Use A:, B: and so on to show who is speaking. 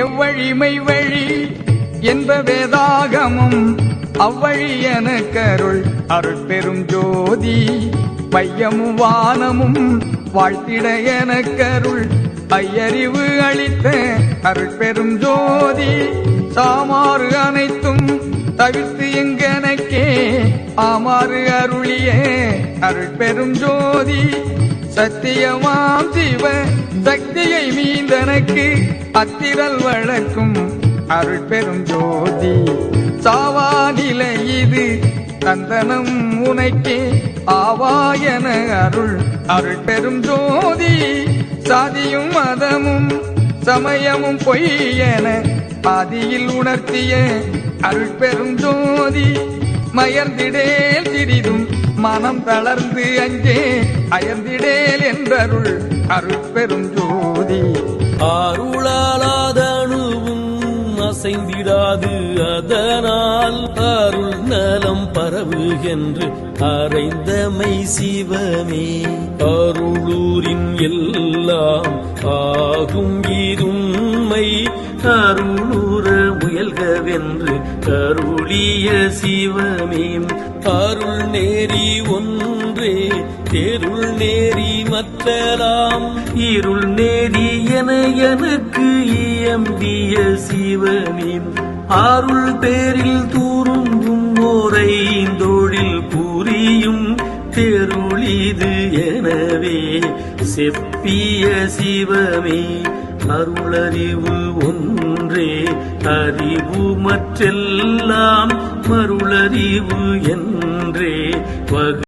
A: எவ்வழிமை வழி என்ப வேதாகமும் அவ்வழி எனக்கருள் அருள் பெரும் ஜோதி பையமும் வானமும் வாழ்த்திட எனக்கருள் ஐயறிவு அளித்த அருள் பெரும் ஜோதி சாமாறு அனைத்தும் தவிர்த்து எங்கனக்கே ஆமாறு அருளியே அருள் பெரும் ஜோதி சத்தியமாம் சிவ சக்தியை மீந்தனக்கு அத்திரல் வழக்கும் அருள் பெரும் ஜோதி. சாவா நிலை இது தந்தனம் உனைக்கே ஆவாயன அருள் அருள் பெரும் ஜோதி. சாதியும் மதமும் சமயமும் பொய்யென பாதியில் உணர்த்திய அருள் பெரும் ஜோதி. மயர்ந்திடேல் சிறிதும் மனம் தளர்ந்து அஞ்சே அயர்ந்திடேல் என்றருள் அருள் பெரும் ஜோதி.
B: அருளாலாத அசைந்திடாது அதனால் அருள் நலம் பரவுகின்று அறைந்தமை சிவமே. அருளூரின் எல்லாம் ஆகும் இருமை அருளுற நல்கவென்று கருளிய சிவமே அருள் நேரி ஒன்றே தேருள் நேரி மற்றலாம். இருள் நேரி என எனக்கு இயம்பிய சிவமே அருள் பேரில் தூருங்கும் ஓரைந்தொழில் புரியும் தெருளிது எனவே செப்பிய சிவமே அருளறிவு ஒன்றே. அறிவு மற்றெல்லாம் மருளறிவு என்றே